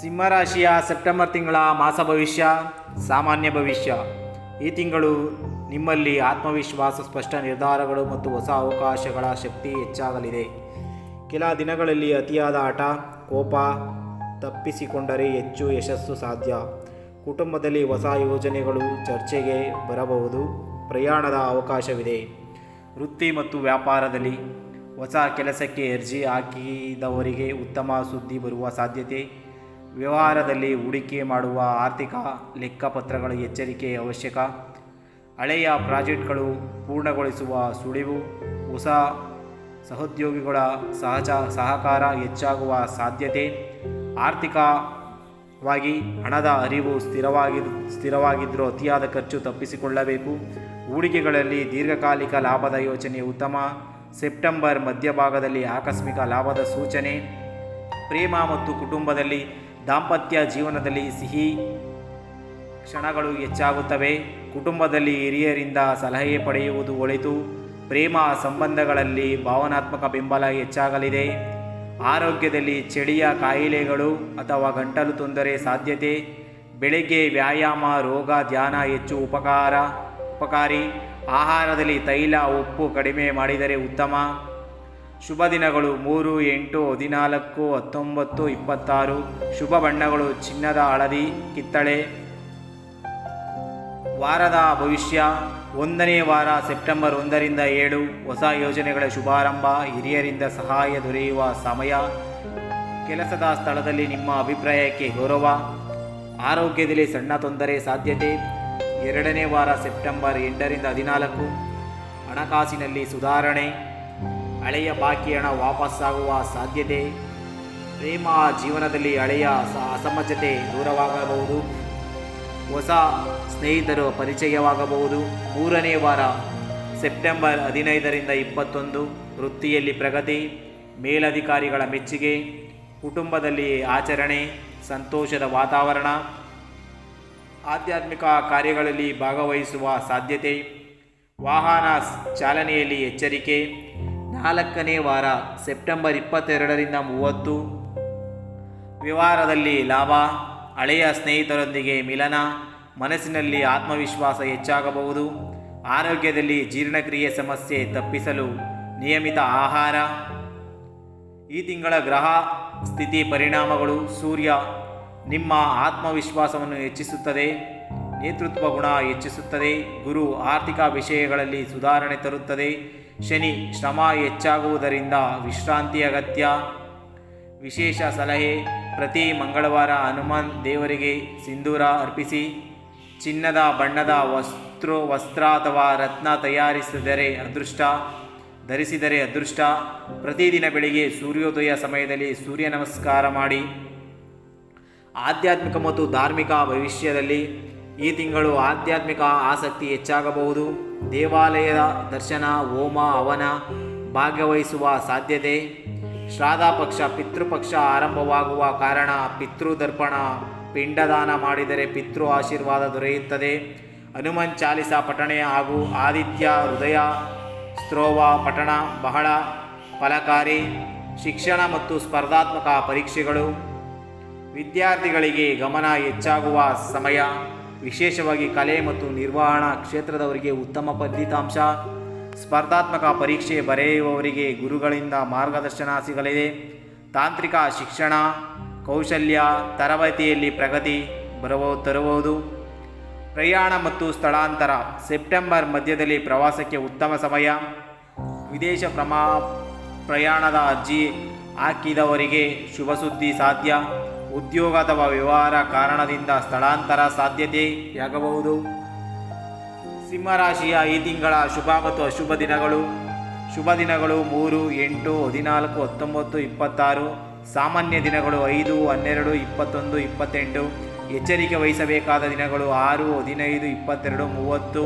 ಸಿಂಹರಾಶಿಯ September ತಿಂಗಳ ಮಾಸ ಭವಿಷ್ಯ, ಸಾಮಾನ್ಯ ಭವಿಷ್ಯ. ಈ ತಿಂಗಳು ನಿಮ್ಮಲ್ಲಿ ಆತ್ಮವಿಶ್ವಾಸ, ಸ್ಪಷ್ಟ ನಿರ್ಧಾರಗಳು ಮತ್ತು ಹೊಸ ಅವಕಾಶಗಳ ಶಕ್ತಿ ಹೆಚ್ಚಾಗಲಿದೆ. ಕೆಲ ದಿನಗಳಲ್ಲಿ ಅತಿಯಾದ ಆಟ ಕೋಪ ತಪ್ಪಿಸಿಕೊಂಡರೆ ಹೆಚ್ಚು ಯಶಸ್ಸು ಸಾಧ್ಯ. ಕುಟುಂಬದಲ್ಲಿ ಹೊಸ ಯೋಜನೆಗಳು, ಚರ್ಚೆಗೆ ಬರಬಹುದು, ಪ್ರಯಾಣದ ಅವಕಾಶವಿದೆ. ವೃತ್ತಿ ಮತ್ತು ವ್ಯಾಪಾರದಲ್ಲಿ ಹೊಸ ಕೆಲಸಕ್ಕೆ ಅರ್ಜಿ ಹಾಕಿದವರಿಗೆ ಉತ್ತಮ ಸುದ್ದಿ ಬರುವ ಸಾಧ್ಯತೆ. ವ್ಯವಹಾರದಲ್ಲಿ ಹೂಡಿಕೆ ಮಾಡುವ ಆರ್ಥಿಕ ಲೆಕ್ಕಪತ್ರಗಳ ಎಚ್ಚರಿಕೆ ಅವಶ್ಯಕ. ಹಳೆಯ ಪ್ರಾಜೆಕ್ಟ್ಗಳು ಪೂರ್ಣಗೊಳಿಸುವ ಸುಳಿವು, ಹೊಸ ಸಹೋದ್ಯೋಗಿಗಳ ಸಹಜ ಸಹಕಾರ ಹೆಚ್ಚಾಗುವ ಸಾಧ್ಯತೆ, ಆರ್ಥಿಕವಾಗಿ ಹಣದ ಅರಿವು ಸ್ಥಿರವಾಗಿ ಸ್ಥಿರವಾಗಿದ್ದರೂ ಅತಿಯಾದ ಖರ್ಚು ತಪ್ಪಿಸಿಕೊಳ್ಳಬೇಕು. ಹೂಡಿಕೆಗಳಲ್ಲಿ ದೀರ್ಘಕಾಲಿಕ ಲಾಭದ ಯೋಚನೆ ಉತ್ತಮ. ಸೆಪ್ಟೆಂಬರ್ ಮಧ್ಯಭಾಗದಲ್ಲಿ ಆಕಸ್ಮಿಕ ಲಾಭದ ಸೂಚನೆ. ಪ್ರೇಮ ಮತ್ತು ಕುಟುಂಬದಲ್ಲಿ ದಾಂಪತ್ಯ ಜೀವನದಲ್ಲಿ ಸಿಹಿ ಕ್ಷಣಗಳು ಹೆಚ್ಚಾಗುತ್ತವೆ. ಕುಟುಂಬದಲ್ಲಿ ಹಿರಿಯರಿಂದ ಸಲಹೆ ಪಡೆಯುವುದು ಒಳಿತು. ಪ್ರೇಮ ಸಂಬಂಧಗಳಲ್ಲಿ ಭಾವನಾತ್ಮಕ ಬೆಂಬಲ ಹೆಚ್ಚಾಗಲಿದೆ. ಆರೋಗ್ಯದಲ್ಲಿ ಚಳಿಯ ಕಾಯಿಲೆಗಳು ಅಥವಾ ಗಂಟಲು ತೊಂದರೆ ಸಾಧ್ಯತೆ. ಬೆಳಗ್ಗೆ ವ್ಯಾಯಾಮ, ರೋಗ, ಧ್ಯಾನ ಹೆಚ್ಚು ಉಪಕಾರ, ಉಪಕಾರಿ. ಆಹಾರದಲ್ಲಿ ತೈಲ, ಉಪ್ಪು ಕಡಿಮೆ ಮಾಡಿದರೆ ಉತ್ತಮ. ಶುಭ ದಿನಗಳು ಮೂರು, ಎಂಟು, ಹದಿನಾಲ್ಕು, ಹತ್ತೊಂಬತ್ತು, ಇಪ್ಪತ್ತಾರು. ಶುಭ ಬಣ್ಣಗಳು ಚಿನ್ನದ ಹಳದಿ, ಕಿತ್ತಳೆ. ವಾರದ ಭವಿಷ್ಯ. ಒಂದನೇ ವಾರ ಸೆಪ್ಟೆಂಬರ್ ಒಂದರಿಂದ ಏಳು. ಹೊಸ ಯೋಜನೆಗಳ ಶುಭಾರಂಭ. ಹಿರಿಯರಿಂದ ಸಹಾಯ ದೊರೆಯುವ ಸಮಯ. ಕೆಲಸದ ಸ್ಥಳದಲ್ಲಿ ನಿಮ್ಮ ಅಭಿಪ್ರಾಯಕ್ಕೆ ಗೌರವ. ಆರೋಗ್ಯದಲ್ಲಿ ಸಣ್ಣ ತೊಂದರೆ ಸಾಧ್ಯತೆ. ಎರಡನೇ ವಾರ ಸೆಪ್ಟೆಂಬರ್ ಎಂಟರಿಂದ ಹದಿನಾಲ್ಕು. ಹಣಕಾಸಿನಲ್ಲಿ ಸುಧಾರಣೆ. ಹಳೆಯ ಬಾಕಿ ಹಣ ವಾಪಸ್ಸಾಗುವ ಸಾಧ್ಯತೆ, ಪ್ರೇಮ ಜೀವನದಲ್ಲಿ ಹಳೆಯ ಅಸಮಜತೆ ದೂರವಾಗಬಹುದು. ಹೊಸ ಸ್ನೇಹಿತರು ಪರಿಚಯವಾಗಬಹುದು. ಮೂರನೇ ವಾರ, ಸೆಪ್ಟೆಂಬರ್ ಹದಿನೈದರಿಂದ ಇಪ್ಪತ್ತೊಂದು, ವೃತ್ತಿಯಲ್ಲಿ ಪ್ರಗತಿ, ಮೇಲಧಿಕಾರಿಗಳ ಮೆಚ್ಚುಗೆ, ಕುಟುಂಬದಲ್ಲಿ ಆಚರಣೆ, ಸಂತೋಷದ ವಾತಾವರಣ, ಆಧ್ಯಾತ್ಮಿಕ ಕಾರ್ಯಗಳಲ್ಲಿ ಭಾಗವಹಿಸುವ ಸಾಧ್ಯತೆ, ವಾಹನ ಚಾಲನೆಯಲ್ಲಿ ಎಚ್ಚರಿಕೆ ನಾಲ್ಕನೇ ವಾರ, ಸೆಪ್ಟೆಂಬರ್ ಇಪ್ಪತ್ತೆರಡರಿಂದ ಮೂವತ್ತು. ವ್ಯವಹಾರದಲ್ಲಿ ಲಾಭ, ಹಳೆಯ ಸ್ನೇಹಿತರೊಂದಿಗೆ ಮಿಲನ, ಮನಸ್ಸಿನಲ್ಲಿ ಆತ್ಮವಿಶ್ವಾಸ ಹೆಚ್ಚಾಗಬಹುದು. ಆರೋಗ್ಯದಲ್ಲಿ ಜೀರ್ಣಕ್ರಿಯೆ ಸಮಸ್ಯೆ ತಪ್ಪಿಸಲು ನಿಯಮಿತ ಆಹಾರ. ಈ ತಿಂಗಳ ಗ್ರಹ, ಸ್ಥಿತಿ ಪರಿಣಾಮಗಳು, ಸೂರ್ಯ ನಿಮ್ಮ ಆತ್ಮವಿಶ್ವಾಸವನ್ನು ಹೆಚ್ಚಿಸುತ್ತದೆ, ನೇತೃತ್ವ ಗುಣ ಹೆಚ್ಚಿಸುತ್ತದೆ, ಗುರು ಆರ್ಥಿಕ ವಿಷಯಗಳಲ್ಲಿ ಸುಧಾರಣೆ ತರುತ್ತದೆ. ಶನಿ ಶ್ರಮ ಹೆಚ್ಚಾಗುವುದರಿಂದ ವಿಶ್ರಾಂತಿ ಅಗತ್ಯ. ವಿಶೇಷ ಸಲಹೆ, ಪ್ರತಿ ಮಂಗಳವಾರ ಹನುಮಾನ್ ದೇವರಿಗೆ ಸಿಂಧೂರ ಅರ್ಪಿಸಿ. ಚಿನ್ನದ, ಬಣ್ಣದ ವಸ್ತ್ರ ವಸ್ತ್ರ ಅಥವಾ ರತ್ನ ತಯಾರಿಸಿದರೆ ಅದೃಷ್ಟ. ಧರಿಸಿದರೆ ಅದೃಷ್ಟ. ಪ್ರತಿದಿನ ಬೆಳಿಗ್ಗೆ ಸೂರ್ಯೋದಯ ಸಮಯದಲ್ಲಿ ಸೂರ್ಯ ನಮಸ್ಕಾರ ಮಾಡಿ. ಆಧ್ಯಾತ್ಮಿಕ ಮತ್ತು ಧಾರ್ಮಿಕ ಭವಿಷ್ಯದಲ್ಲಿ ಈ ತಿಂಗಳು ಆಧ್ಯಾತ್ಮಿಕ ಆಸಕ್ತಿ ಹೆಚ್ಚಾಗಬಹುದು. ದೇವಾಲಯದ ದರ್ಶನ, ಹೋಮ, ಹವನ ಭಾಗವಹಿಸುವ ಸಾಧ್ಯತೆ. ಶ್ರಾದಾ ಪಕ್ಷ, ಪಿತೃಪಕ್ಷ ಆರಂಭವಾಗುವ ಕಾರಣ ಪಿತೃದರ್ಪಣ, ಪಿಂಡದಾನ ಮಾಡಿದರೆ ಪಿತೃ ಆಶೀರ್ವಾದ ದೊರೆಯುತ್ತದೆ. ಹನುಮನ್ ಚಾಲಿಸ ಪಠಣೆ ಹಾಗೂ ಆದಿತ್ಯ ಹೃದಯ ಸ್ತ್ರೋವ ಪಠಣ ಬಹಳ ಫಲಕಾರಿ. ಶಿಕ್ಷಣ ಮತ್ತು ಸ್ಪರ್ಧಾತ್ಮಕ ಪರೀಕ್ಷೆಗಳು ವಿದ್ಯಾರ್ಥಿಗಳಿಗೆ ಗಮನ ಹೆಚ್ಚಾಗುವ ಸಮಯ. ವಿಶೇಷವಾಗಿ ಕಲೆ ಮತ್ತು ನಿರ್ವಹಣಾ ಕ್ಷೇತ್ರದವರಿಗೆ ಉತ್ತಮ ಫಲಿತಾಂಶ. ಸ್ಪರ್ಧಾತ್ಮಕ ಪರೀಕ್ಷೆ ಬರೆಯುವವರಿಗೆ ಗುರುಗಳಿಂದ ಮಾರ್ಗದರ್ಶನ ಸಿಗಲಿದೆ. ತಾಂತ್ರಿಕ ಶಿಕ್ಷಣ, ಕೌಶಲ್ಯ, ತರಬೇತಿಯಲ್ಲಿ ಪ್ರಗತಿ ಬರುವ ತರುವುದು ಪ್ರಯಾಣ ಮತ್ತು ಸ್ಥಳಾಂತರ ಸೆಪ್ಟೆಂಬರ್ ಮಧ್ಯದಲ್ಲಿ ಪ್ರವಾಸಕ್ಕೆ ಉತ್ತಮ ಸಮಯ. ವಿದೇಶ ಪ್ರಮಾ, ಪ್ರಯಾಣದ ಅರ್ಜಿ ಹಾಕಿದವರಿಗೆ ಶುಭ ಸುದ್ದಿ ಸಾಧ್ಯ. ಉದ್ಯೋಗ ಅಥವಾ ವ್ಯವಹಾರ ಕಾರಣದಿಂದ ಸ್ಥಳಾಂತರ ಸಾಧ್ಯತೆಯಾಗಬಹುದು. ಸಿಂಹರಾಶಿಯ ಈ ತಿಂಗಳ ಶುಭ ಮತ್ತು ಅಶುಭ ದಿನಗಳು. ಶುಭ ದಿನಗಳು ಮೂರು, ಎಂಟು, ಹದಿನಾಲ್ಕು, ಹತ್ತೊಂಬತ್ತು, ಇಪ್ಪತ್ತಾರು, ಸಾಮಾನ್ಯ ದಿನಗಳು ಐದು, ಹನ್ನೆರಡು, ಇಪ್ಪತ್ತೊಂದು, ಇಪ್ಪತ್ತೆಂಟು, ಎಚ್ಚರಿಕೆ ವಹಿಸಬೇಕಾದ ದಿನಗಳು ಆರು, ಹದಿನೈದು, ಇಪ್ಪತ್ತೆರಡು, ಮೂವತ್ತು.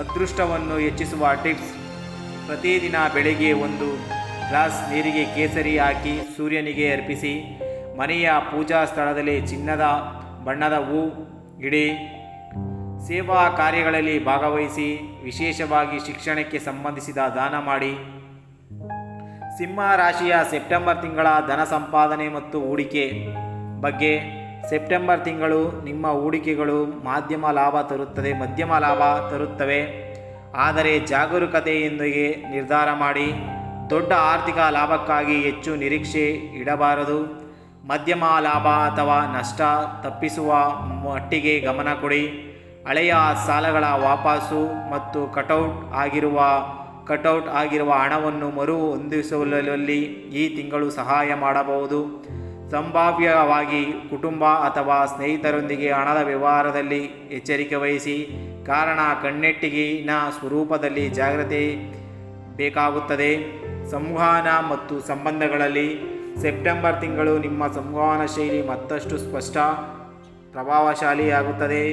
ಅದೃಷ್ಟವನ್ನು ಹೆಚ್ಚಿಸುವ ಟಿಪ್ಸ್. ಪ್ರತಿದಿನ ಬೆಳಿಗ್ಗೆ ಒಂದು ಗ್ಲಾಸ್ ನೀರಿಗೆ ಕೇಸರಿ ಹಾಕಿ ಸೂರ್ಯನಿಗೆ ಅರ್ಪಿಸಿ. ಮನೆಯ ಪೂಜಾ ಸ್ಥಳದಲ್ಲಿ ಚಿನ್ನದ, ಬಣ್ಣದ ಹೂ ಇಡಿ, ಸೇವಾ ಕಾರ್ಯಗಳಲ್ಲಿ ಭಾಗವಹಿಸಿ ವಿಶೇಷವಾಗಿ ಶಿಕ್ಷಣಕ್ಕೆ ಸಂಬಂಧಿಸಿದ ದಾನ ಮಾಡಿ. ಸಿಂಹ ರಾಶಿಯ ಸೆಪ್ಟೆಂಬರ್ ತಿಂಗಳ ಧನ ಸಂಪಾದನೆ ಮತ್ತು ಹೂಡಿಕೆ ಬಗ್ಗೆ ಸೆಪ್ಟೆಂಬರ್ ತಿಂಗಳು ನಿಮ್ಮ ಹೂಡಿಕೆಗಳು ಮಾಧ್ಯಮ ಲಾಭ ತರುತ್ತದೆ, ಮಧ್ಯಮ ಲಾಭ ತರುತ್ತವೆ. ಆದರೆ ಜಾಗರೂಕತೆಯೊಂದಿಗೆ ನಿರ್ಧಾರ ಮಾಡಿ. ದೊಡ್ಡ ಆರ್ಥಿಕ ಲಾಭಕ್ಕಾಗಿ ಹೆಚ್ಚು ನಿರೀಕ್ಷೆ ಇಡಬಾರದು. ಮಧ್ಯಮ ಲಾಭ ಅಥವಾ ನಷ್ಟ ತಪ್ಪಿಸುವ ಮಟ್ಟಿಗೆ ಗಮನ ಕೊಡಿ. ಹಳೆಯ ಸಾಲಗಳ ವಾಪಸು ಮತ್ತು ಕಟೌಟ್ ಆಗಿರುವ ಕಟೌಟ್ ಆಗಿರುವ ಹಣವನ್ನು ಮರು ಹೊಂದಿಸುವಲ್ಲಿ ಈ ತಿಂಗಳು ಸಹಾಯ ಮಾಡಬಹುದು. ಸಂಭಾವ್ಯವಾಗಿ ಕುಟುಂಬ ಅಥವಾ ಸ್ನೇಹಿತರೊಂದಿಗೆ ಹಣದ ವ್ಯವಹಾರದಲ್ಲಿ ಎಚ್ಚರಿಕೆ ವಹಿಸಿ. ಕಾರಣ ಕಣ್ಣೆಟ್ಟಿಗಿನ ಸ್ವರೂಪದಲ್ಲಿ ಜಾಗ್ರತೆ ಬೇಕಾಗುತ್ತದೆ. ಸಂವಹನ ಮತ್ತು ಸಂಬಂಧಗಳಲ್ಲಿ ಸೆಪ್ಟೆಂಬರ್ ತಿಂಗಳು ನಿಮ್ಮ ಸಂವಹನ ಶೈಲಿ ಮತ್ತಷ್ಟು ಸ್ಪಷ್ಟ ಪ್ರಭಾವಶಾಲಿಯಾಗುತ್ತದೆ.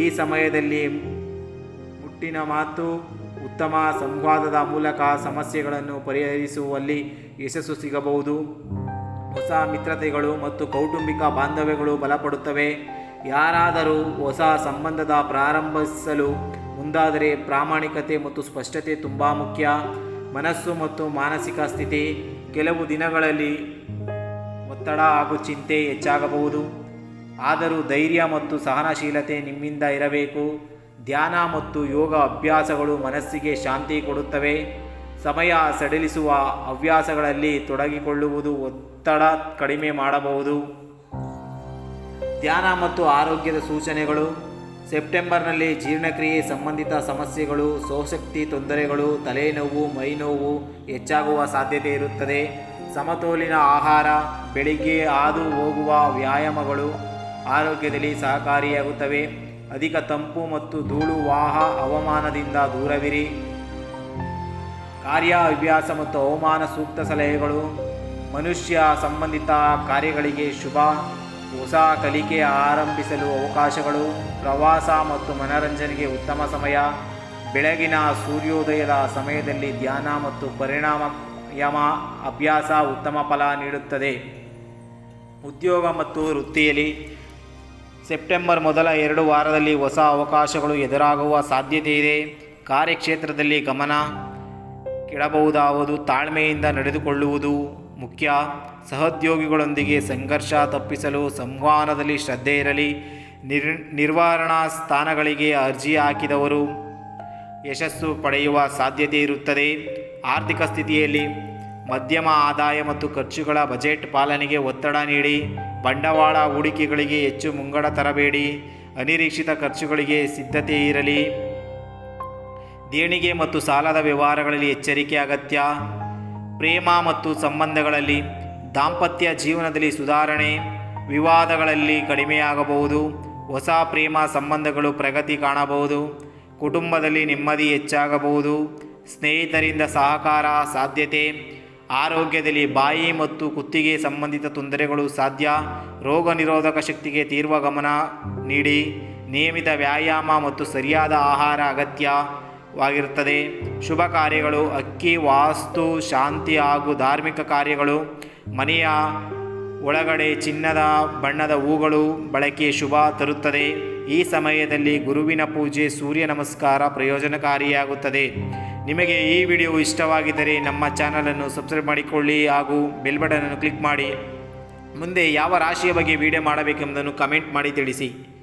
ಈ ಸಮಯದಲ್ಲಿ ಮುಟ್ಟಿನ ಮಾತು ಉತ್ತಮ ಸಂವಾದದ ಮೂಲಕ ಸಮಸ್ಯೆಗಳನ್ನು ಪರಿಹರಿಸುವಲ್ಲಿ ಯಶಸ್ಸು ಸಿಗಬಹುದು. ಹೊಸ ಮಿತ್ರತೆಗಳು ಮತ್ತು ಕೌಟುಂಬಿಕ ಬಾಂಧವ್ಯಗಳು ಬಲಪಡುತ್ತವೆ. ಯಾರಾದರೂ ಹೊಸ ಸಂಬಂಧದ ಪ್ರಾರಂಭಿಸಲು ಮುಂದಾದರೆ ಪ್ರಾಮಾಣಿಕತೆ ಮತ್ತು ಸ್ಪಷ್ಟತೆ ತುಂಬ ಮುಖ್ಯ. ಮನಸ್ಸು ಮತ್ತು ಮಾನಸಿಕ ಸ್ಥಿತಿ ಕೆಲವು ದಿನಗಳಲ್ಲಿ ಒತ್ತಡ ಹಾಗೂ ಚಿಂತೆ ಹೆಚ್ಚಾಗಬಹುದು. ಆದರೂ ಧೈರ್ಯ ಮತ್ತು ಸಹನಶೀಲತೆ ನಿಮ್ಮಿಂದ ಇರಬೇಕು. ಧ್ಯಾನ ಮತ್ತು ಯೋಗ ಅಭ್ಯಾಸಗಳು ಮನಸ್ಸಿಗೆ ಶಾಂತಿ ಕೊಡುತ್ತವೆ. ಸಮಯ ಸಡಿಲಿಸುವ ಹವ್ಯಾಸಗಳಲ್ಲಿ ತೊಡಗಿಕೊಳ್ಳುವುದು ಒತ್ತಡ ಕಡಿಮೆ ಮಾಡಬಹುದು. ಧ್ಯಾನ ಮತ್ತು ಆರೋಗ್ಯದ ಸೂಚನೆಗಳು. ಸೆಪ್ಟೆಂಬರ್ನಲ್ಲಿ ಜೀರ್ಣಕ್ರಿಯೆ ಸಂಬಂಧಿತ ಸಮಸ್ಯೆಗಳು ಸೋಶಕ್ತಿ ತೊಂದರೆಗಳು, ತಲೆನೋವು, ಮೈನೋವು ಹೆಚ್ಚಾಗುವ ಸಾಧ್ಯತೆ ಇರುತ್ತದೆ. ಸಮತೋಲಿನ ಆಹಾರ, ಬೆಳಿಗ್ಗೆ ಹಾದು ಹೋಗುವ ವ್ಯಾಯಾಮಗಳು ಆರೋಗ್ಯದಲ್ಲಿ ಸಹಕಾರಿಯಾಗುತ್ತವೆ. ಅಧಿಕ ತಂಪು ಮತ್ತು ಧೂಳು ವಾಹ ಹವಾಮಾನದಿಂದ ದೂರವಿರಿ. ಕಾರ್ಯ ಅಭ್ಯಾಸ ಮತ್ತು ಹವಾಮಾನ ಸೂಕ್ತ ಸಲಹೆಗಳು. ಮನುಷ್ಯ ಸಂಬಂಧಿತ ಕಾರ್ಯಗಳಿಗೆ ಶುಭ. ಹೊಸ ಕಲಿಕೆ ಆರಂಭಿಸಲು ಅವಕಾಶಗಳು, ಪ್ರವಾಸ ಮತ್ತು ಮನರಂಜನೆಗೆ ಉತ್ತಮ ಸಮಯ. ಬೆಳಗಿನ ಸೂರ್ಯೋದಯದ ಸಮಯದಲ್ಲಿ ಧ್ಯಾನ ಮತ್ತು ಪರಿಣಾಮಯಮ ಅಭ್ಯಾಸ ಉತ್ತಮ ಫಲ ನೀಡುತ್ತದೆ. ಉದ್ಯೋಗ ಮತ್ತು ವೃತ್ತಿಯಲ್ಲಿ ಸೆಪ್ಟೆಂಬರ್ ಮೊದಲ ಎರಡು ವಾರದಲ್ಲಿ ಹೊಸ ಅವಕಾಶಗಳು ಎದುರಾಗುವ ಸಾಧ್ಯತೆ ಇದೆ ಕಾರ್ಯಕ್ಷೇತ್ರದಲ್ಲಿ ಗಮನ ಕೆಡಬಹುದಾವುದು, ತಾಳ್ಮೆಯಿಂದ ನಡೆದುಕೊಳ್ಳುವುದು. ಮುಖ್ಯ ಸಹೋದ್ಯೋಗಿಗಳೊಂದಿಗೆ ಸಂಘರ್ಷ ತಪ್ಪಿಸಲು ಸಂವಹನದಲ್ಲಿ ಶ್ರದ್ಧೆ ಇರಲಿ. ನಿರ್, ನಿರ್ವಹಣಾ ಸ್ಥಾನಗಳಿಗೆ ಅರ್ಜಿ ಹಾಕಿದವರು ಯಶಸ್ಸು ಪಡೆಯುವ ಸಾಧ್ಯತೆ ಇರುತ್ತದೆ. ಆರ್ಥಿಕ ಸ್ಥಿತಿಯಲ್ಲಿ ಮಧ್ಯಮ ಆದಾಯ ಮತ್ತು ಖರ್ಚುಗಳ ಬಜೆಟ್ ಪಾಲನೆಗೆ ಒತ್ತಡ ನೀಡಿ. ಬಂಡವಾಳ ಹೂಡಿಕೆಗಳಿಗೆ ಹೆಚ್ಚು ಮುಂಗಡ ತರಬೇಡಿ. ಅನಿರೀಕ್ಷಿತ ಖರ್ಚುಗಳಿಗೆ ಸಿದ್ಧತೆ ಇರಲಿ. ದೇಣಿಗೆ ಮತ್ತು ಸಾಲದ ವ್ಯವಹಾರಗಳಲ್ಲಿ ಎಚ್ಚರಿಕೆ ಅಗತ್ಯ. ಪ್ರೇಮ ಮತ್ತು ಸಂಬಂಧಗಳಲ್ಲಿ ದಾಂಪತ್ಯ ಜೀವನದಲ್ಲಿ ಸುಧಾರಣೆ, ವಿವಾದಗಳಲ್ಲಿ ಕಡಿಮೆಯಾಗಬಹುದು, ಹೊಸ ಪ್ರೇಮ ಸಂಬಂಧಗಳು ಪ್ರಗತಿ ಕಾಣಬಹುದು, ಕುಟುಂಬದಲ್ಲಿ ನೆಮ್ಮದಿ ಹೆಚ್ಚಾಗಬಹುದು, ಸ್ನೇಹಿತರಿಂದ ಸಹಕಾರ ಸಾಧ್ಯತೆ, ಆರೋಗ್ಯದಲ್ಲಿ ಬಾಯಿ ಮತ್ತು ಕುತ್ತಿಗೆ ಸಂಬಂಧಿತ ತೊಂದರೆಗಳು ಸಾಧ್ಯ, ರೋಗ ನಿರೋಧಕ ಶಕ್ತಿಗೆ ತೀರ್ವ ಗಮನ ನೀಡಿ, ನಿಯಮಿತ ವ್ಯಾಯಾಮ ಮತ್ತು ಸರಿಯಾದ ಆಹಾರ ಅಗತ್ಯವಾಗಿರುತ್ತದೆ ಶುಭ ಕಾರ್ಯಗಳು ಅಕ್ಕಿ, ವಾಸ್ತು, ಶಾಂತಿ ಹಾಗೂ ಧಾರ್ಮಿಕ ಕಾರ್ಯಗಳು. ಮನೆಯ ಒಳಗಡೆ ಚಿನ್ನದ, ಬಣ್ಣದ ಹೂಗಳು ಬಳಕೆ ಶುಭ ತರುತ್ತದೆ. ಈ ಸಮಯದಲ್ಲಿ ಗುರುವಿನ ಪೂಜೆ ಸೂರ್ಯ ನಮಸ್ಕಾರ ಪ್ರಯೋಜನಕಾರಿಯಾಗುತ್ತದೆ. ನಿಮಗೆ ಈ ವಿಡಿಯೋ ಇಷ್ಟವಾಗಿದ್ದರೆ ನಮ್ಮ ಚಾನಲನ್ನು ಸಬ್ಸ್ಕ್ರೈಬ್ ಮಾಡಿಕೊಳ್ಳಿ ಹಾಗೂ ಬೆಲ್ ಬಟನನ್ನು ಕ್ಲಿಕ್ ಮಾಡಿ. ಮುಂದೆ ಯಾವ ರಾಶಿಯ ಬಗ್ಗೆ ವಿಡಿಯೋ ಮಾಡಬೇಕೆಂಬುದನ್ನು ಕಮೆಂಟ್ ಮಾಡಿ ತಿಳಿಸಿ.